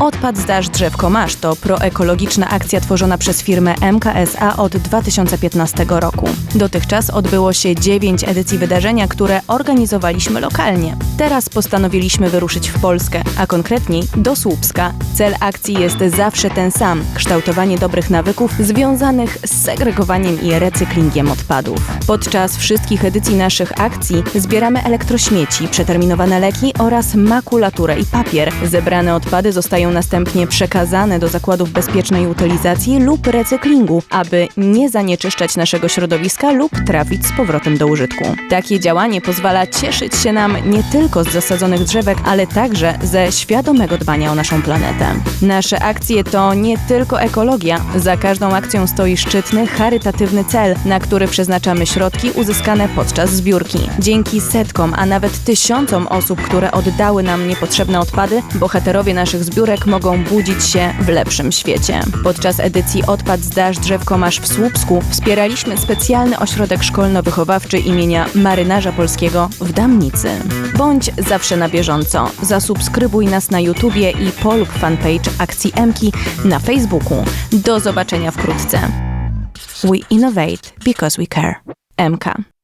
Odpad zdasz drzewko masz to proekologiczna akcja tworzona przez firmę MKSA od 2015 roku. Dotychczas odbyło się 9 edycji wydarzenia, które organizowaliśmy lokalnie. Teraz postanowiliśmy wyruszyć w Polskę, a konkretniej do Słupska. Cel akcji jest zawsze ten sam kształtowanie dobrych nawyków związanych z segregowaniem i recyklingiem odpadów. Podczas wszystkich edycji naszych akcji zbieramy elektrośmieci, przeterminowane leki oraz makulaturę i papier. Zebrane odpady zostają następnie przekazane do zakładów bezpiecznej utylizacji lub recyklingu, aby nie zanieczyszczać naszego środowiska lub trafić z powrotem do użytku. Takie działanie pozwala cieszyć się nam nie tylko z zasadzonych drzewek, ale także ze świadomego dbania o naszą planetę. Nasze akcje to nie tylko ekologia. Za każdą akcją stoi szczytny, charytatywny cel, na który przeznaczamy środki uzyskane podczas zbiórki. Dzięki setkom, a nawet tysiącom osób, które oddały nam niepotrzebne odpady, bohaterowie naszych zbiórek mogą budzić się w lepszym świecie. Podczas edycji Odpad zdasz drzewko masz w Słupsku wspieraliśmy specjalny ośrodek szkolno-wychowawczy imienia Marynarza Polskiego w Damnicy. Bądź zawsze na bieżąco. Zasubskrybuj nas na YouTubie i polub fanpage akcji Emki na Facebooku. Do zobaczenia wkrótce. We innovate because we care. MK.